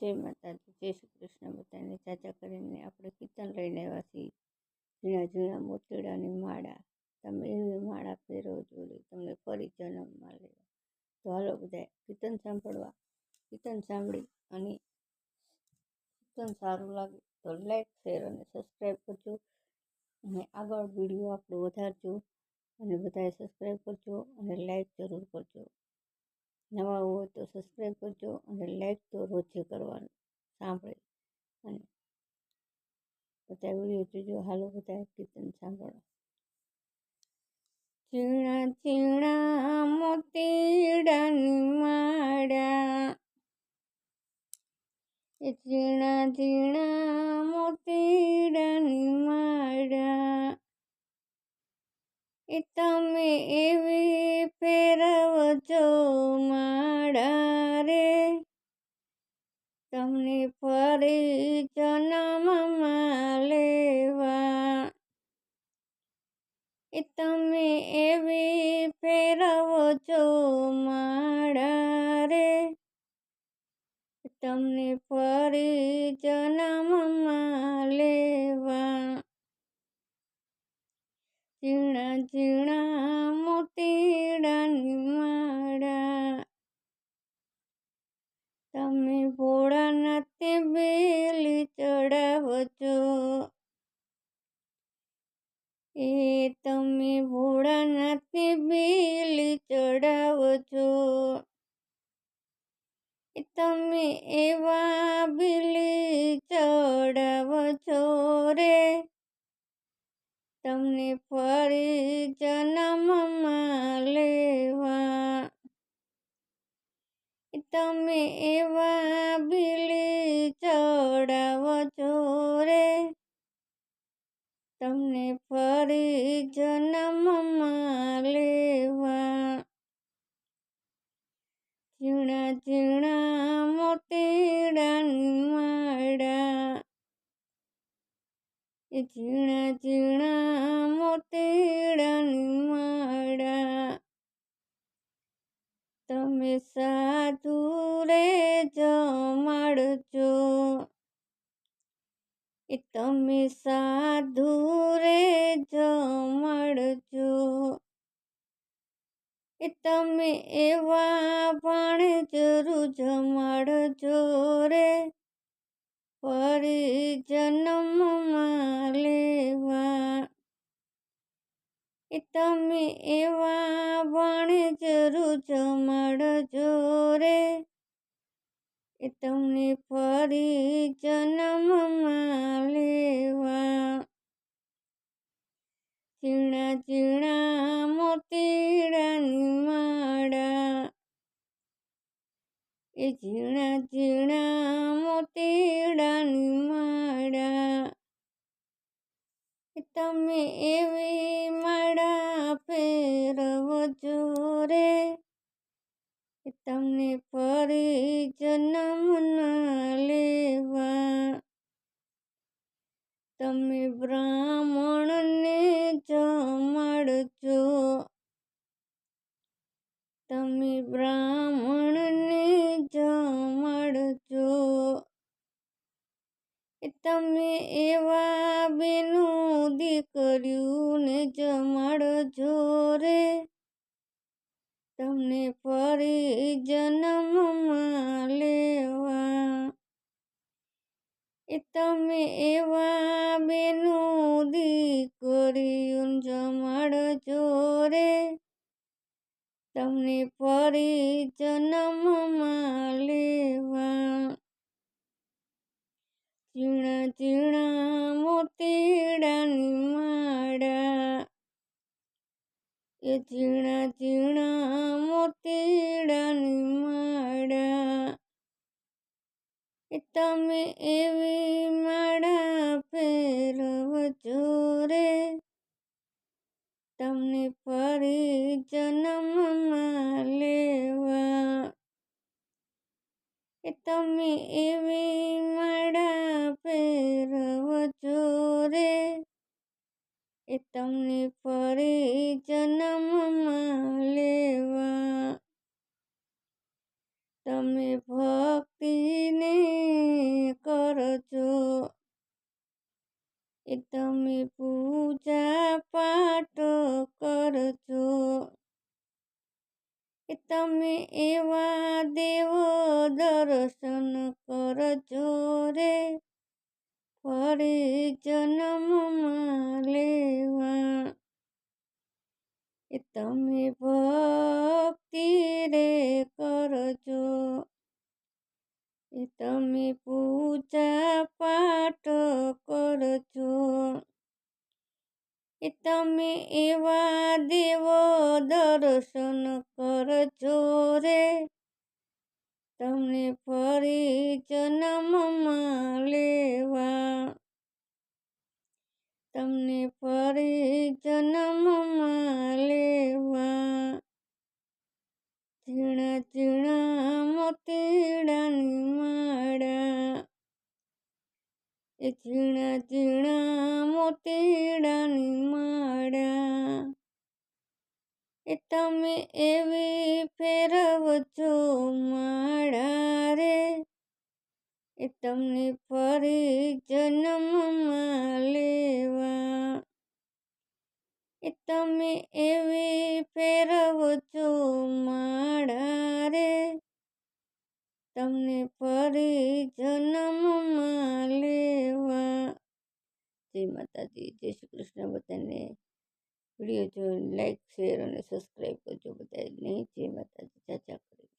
જય માતાજી, જય શ્રી કૃષ્ણ. બધાને ચાચા કરીને આપણે કીર્તન લઈને આવ્યા છીએ. ઝીણા જૂના મોતીડાની માળા. તમે એવી માળા પહેરો જોઈએ તમને ફરી જન્મ મળે. તો હાલો બધા કીર્તન સાંભળવા. કીર્તન સાંભળી અને કીર્તન સારું લાગે તો લાઈક શેર અને સબસ્ક્રાઈબ કરજો. અને આગળ વીડિયો આપણો વધારજો. અને બધાએ સબસ્ક્રાઈબ કરજો અને લાઈક જરૂર કરજો. નવા હોય તો સબસ્ક્રાઈબ કરજો અને લાઈક તો રોજે કરવાનું. સાંભળે. અને બધા વીડિયો જોજો. હાલો બધા કીર્તન સાંભળો. ચીણા ચીણા, મોતીડાની માળા. એ ઝીણા ઝીણા મોતીડાની માળા. એ એ તમે એવી ફેરવજો માળા રે. તમને ફરી જન્મમાં લેવા. ઝીણા ઝીણા મોતીડાની માળા. તમે ભોળાનાથે બેલી ચડાવજો એ તમે ભોળાનાથે બેલી છો એ તમે એવા બેલી ચડાવો છો રે. તમને ફરી જન્મમાં લેવા. તમે એવા બિલી છો રે. તમને ફરી જન્મમાં લેવા ઝીણા ઝીણા મોતીડાની માળા. ઝીણા ઝીણા મોતીડાની માળા. તમે સાધુ રે જમાડજો તમે સાધુ રે જમાડજો એ તમે એવા પણ જરૂર જમાડજો રે. ફરી જન્મમાં લેવા. એ તમે એવા પણ જરૂર જમાડજો રે. એ તમને ફરી જન્મમાં લેવા ઝીણા ઝીણા મોતીડાની માળા. એ ઝીણા ઝીણા મોતીડાની માળા. તમે એવી તમને ફરી જન્મ ના લેવા. તમે બ્રાહ્મણને જમાડજો. તમે બ્રાહ્મણને જમાડજો. તમે એવા બેનું દીકરીઓને જમાડજો રે. તમને ફરી જન્મમાં લેવા એ તમે એવા બેનું દીકરીઓને જમાડજો રે તમને ફરી જન્મમાં લેવા ઝીણા ઝીણા મોતીડાની માળા એ તમે એવી માળા ફેરવજો રે તમને ફરી જન્મમાં લેવા. એ તમે એવી માળા ફેરવજો રે એ તમને ફરી જન્મમાં લેવા. તમે ભક્તિને કરજો એ તમે પૂજા પાઠ કરજો એ તમે એવા દેવ દર્શન કરજો રે ફરી જન્મમાં લેવા એ તમે તમે પૂજા પાઠ કરજો. એ તમે એવા દેવો દર્શન કરજો રે. તમને ફરી જન્મમાં લેવા તમને ફરી જન્મમાં એ તમે એવી ફેરવજો માળા રે. એ તમને ફરી જન્મમાં લેવા. એ તમે એવી ફેરવજો માળા રે. તમને ફરી જન્મમાં લેવા. જય માતાજી, જય શ્રી કૃષ્ણ બધાને. વીડિયો જોઈને લાઈક શેર અને સબસ્ક્રાઈબ કરજો બધાને જય માતાજી ચાચા કરી